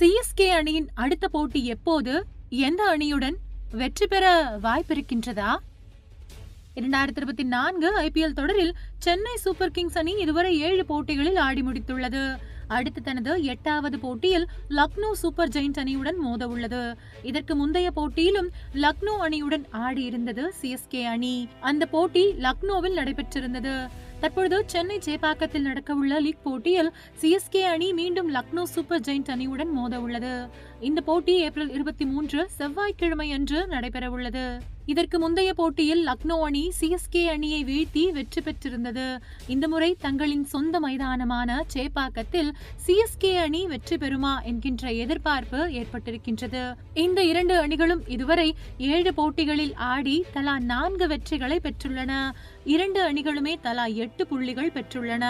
CSK அணியின் அடுத்த போட்டி எப்போது? எந்த அணியுடன் வெற்றி பெற வாய்ப்பிருக்கின்றதா? இரண்டாயிரத்தி இருபத்தி நான்கு ஐபிஎல் தொடரில் சென்னை சூப்பர் கிங்ஸ் அணி இதுவரை ஏழு போட்டிகளில் ஆடி முடித்துள்ளது. அடுத்து தனது எட்டாவது போட்டியில் லக்னோ சூப்பர் ஜெயின்ட் அணியுடன் மோத உள்ளது இதற்கு முந்தைய போட்டியிலும் லக்னோ அணியுடன் ஆடி இருந்தது சிஎஸ்கே அணி. அந்த போட்டி லக்னோவில் நடைபெற்றிருந்தது. தற்பொழுது சென்னை சேப்பாக்கத்தில் நடக்கவுள்ள லீக் போட்டியில் சிஎஸ்கே அணி மீண்டும் லக்னோ சூப்பர் ஜெயிண்ட் அணியுடன் மோத உள்ளது இந்த போட்டி ஏப்ரல் இருபத்தி மூன்று செவ்வாய்க்கிழமை அன்று நடைபெறவுள்ளது. இதற்கு முந்தைய போட்டியில் லக்னோ அணி சிஎஸ்கே அணியை வீழ்த்தி வெற்றி பெற்றிருந்தது. இந்த முறை தங்களின் சொந்த மைதானமான சேப்பாக்கத்தில் சிஎஸ்கே அணி வெற்றி பெறுமா என்கின்ற எதிர்பார்ப்பு ஏற்பட்டிருக்கின்றது. இந்த இரண்டு அணிகளும் இதுவரை ஏழு போட்டிகளில் ஆடி தலா நான்கு வெற்றிகளை பெற்றுள்ளன. இரண்டு அணிகளுமே தலா எட்டு புள்ளிகள் பெற்றுள்ளன.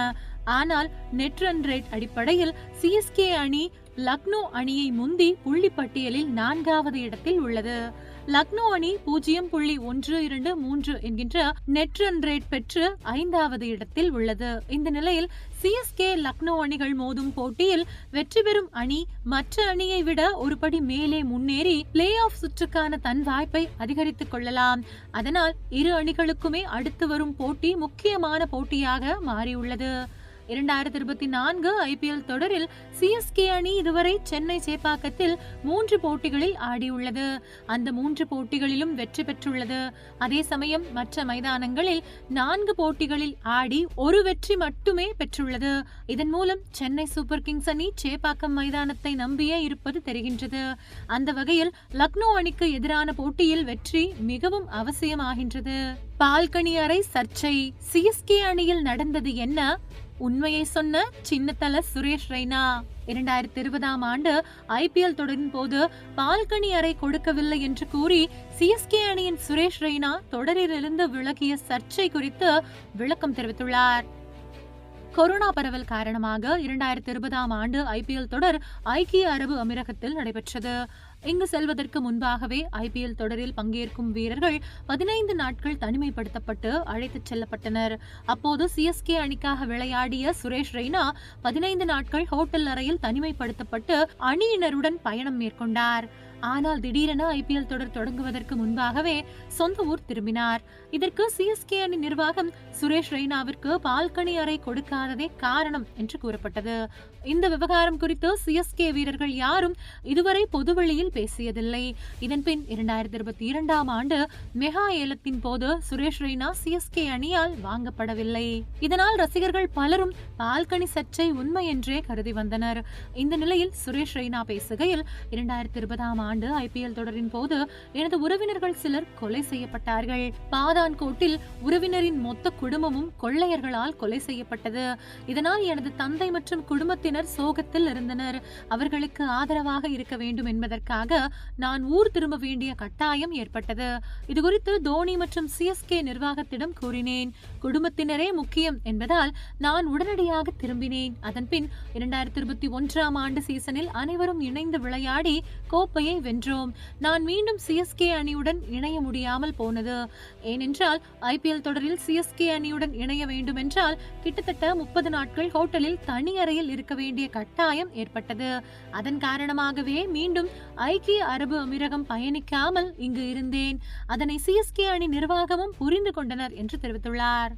ஆனால் நெட் ரன் ரேட் அடிப்படையில் சிஎஸ்கே அணி லக்னோ அணியை முந்தி புள்ளி பட்டியலில் நான்காவது இடத்தில் உள்ளது. லக்னோ அணி பூஜ்ஜியம் புள்ளி ஒன்று இரண்டு மூன்று என்கின்ற நெட் ரன் ரேட் பெற்று ஐந்தாவது இடத்தில் உள்ளது. இந்த நிலையில் சிஎஸ்கே லக்னோ அணிகள் மோதும் போட்டியில் வெற்றி பெறும் அணி மற்ற அணியை விட ஒரு படி மேலே முன்னேறி பிளே ஆஃப் சுற்றுக்கான தன் வாய்ப்பை அதிகரித்துக் கொள்ளலாம். அதனால் இரு அணிகளுக்குமே அடுத்து வரும் போட்டி முக்கியமான போட்டியாக மாறியுள்ளது. இரண்டாயிரத்தி இருபத்தி நான்கு ஐபிஎல் தொடரில் சிஎஸ்கே அணி இதுவரை சென்னை சேப்பாக்கத்தில் மூன்று போட்டிகளில் ஆடியுள்ளது. அந்த மூன்று போட்டிகளிலும் வெற்றி பெற்றுள்ளது. அதே சமயம் மற்ற மைதானங்களில் நான்கு போட்டிகளில் ஆடி ஒரு வெற்றி மட்டுமே பெற்றுள்ளது. இதன் மூலம் சென்னை சூப்பர் கிங்ஸ் அணி சேப்பாக்கம் மைதானத்தை நம்பியே இருப்பது தெரிகின்றது. அந்த வகையில் லக்னோ அணிக்கு எதிரான போட்டியில் வெற்றி மிகவும் அவசியமாகின்றது. பால்கனி அறை சர்ச்சை சிஎஸ்கே அணியில் நடந்தது என்ன? உண்மையை சொன்ன சின்னத்தல சுரேஷ் ரெய்னா. இரண்டாயிரத்தி இருபதாம் ஆண்டு ஐபிஎல் தொடரின் போது பால்கனி அறை கொடுக்கவில்லை என்று கூறி சிஎஸ்கே அணியின் சுரேஷ் ரெய்னா தொடரிலிருந்து விலகிய சர்ச்சை குறித்து விளக்கம் தெரிவித்துள்ளார். கொரோனா பரவல் காரணமாக இரண்டாயிரத்தி இருபதாம் ஆண்டு ஐபிஎல் தொடர் ஐக்கிய அரபு அமீரகத்தில் நடைபெற்றது. இங்கு செல்வதற்கு முன்பாகவே ஐபிஎல் தொடரில் பங்கேற்கும் வீரர்கள் பதினைந்து நாட்கள் தனிமைப்படுத்தப்பட்டு அழைத்துச் செல்லப்பட்டனர். அப்போது சிஎஸ்கே அணிக்காக விளையாடிய சுரேஷ் ரெய்னா பதினைந்து நாட்கள் ஹோட்டல் அறையில் தனிமைப்படுத்தப்பட்டு அணியினருடன் பயணம் மேற்கொண்டார். ஆனால் திடீரென ஐபிஎல் தொடர் தொடங்குவதற்கு முன்பாகவே சொந்த ஊர் திரும்பினார். இதற்கு சிஎஸ்கே அணி நிர்வாகம் சுரேஷ் ரெய்னாவிற்கு பால்கனி அறை கொடுக்காததே காரணம் என்று கூறப்பட்டது. இந்த விவகாரம் குறித்து சிஎஸ்கே வீரர்கள் யாரும் இதுவரை பொதுவெளியில் பேசியதில்லை. இதன் பின் இரண்டாயிரத்தி இருபத்தி இரண்டாம் ஆண்டு மெகா ஏலத்தின் போது சுரேஷ் ரெய்னா சிஎஸ்கே அணியால் வாங்கப்படவில்லை. இதனால் ரசிகர்கள் பலரும் பால்கனி சர்ச்சை உண்மை என்றே கருதி வந்தனர். இந்த நிலையில் சுரேஷ் ரெய்னா பேசுகையில் இரண்டாயிரத்தி இருபதாம் ஆண்டு ஐபிஎல் தொடரின் போது எனது உறவினர்கள் சிலர் கொலை செய்யப்பட்டார்கள். பாதான்கோட்டில் உறவினரின் மொத்த குடும்பமும் கொள்ளையர்களால் கொலை செய்யப்பட்டது. இதனால் எனது தந்தை மற்றும் குடும்பத்தினர் சோகத்தில் இருந்தனர். அவர்களுக்கு ஆதரவாக இருக்க வேண்டும் என்பதற்காக நான் ஊர் திரும்ப வேண்டிய கட்டாயம் ஏற்பட்டது. இது குறித்து தோனி மற்றும் சிஎஸ்கே நிர்வாகத்திடம் கூறினேன். குடும்பத்தினரே முக்கியம் என்பதால் நான் உடனடியாக திரும்பினேன். அதன்பின் இரண்டாயிரத்தி இருபத்தி ஒன்றாம் ஆண்டு சீசனில் அனைவரும் இணைந்து விளையாடி கோப்பையை வென்றோம். நான் மீண்டும் சிஎஸ்கே அணியுடன் இணைய முடியாமல் போனது. ஏனென்றால் ஐபிஎல் தொடரில் சிஎஸ்கே அணியுடன் இணைய வேண்டும் என்றால் கிட்டத்தட்ட முப்பது நாட்கள் ஹோட்டலில் தனி அறையில் இருக்க வேண்டிய கட்டாயம் ஏற்பட்டது. அதன் காரணமாகவே மீண்டும் ஐக்கிய அரபு அமீரகம் பயணிக்காமல் இங்கு இருந்தேன். அதனை சிஎஸ்கே அணி நிர்வாகமும் புரிந்து கொண்டனர் என்று தெரிவித்துள்ளார்.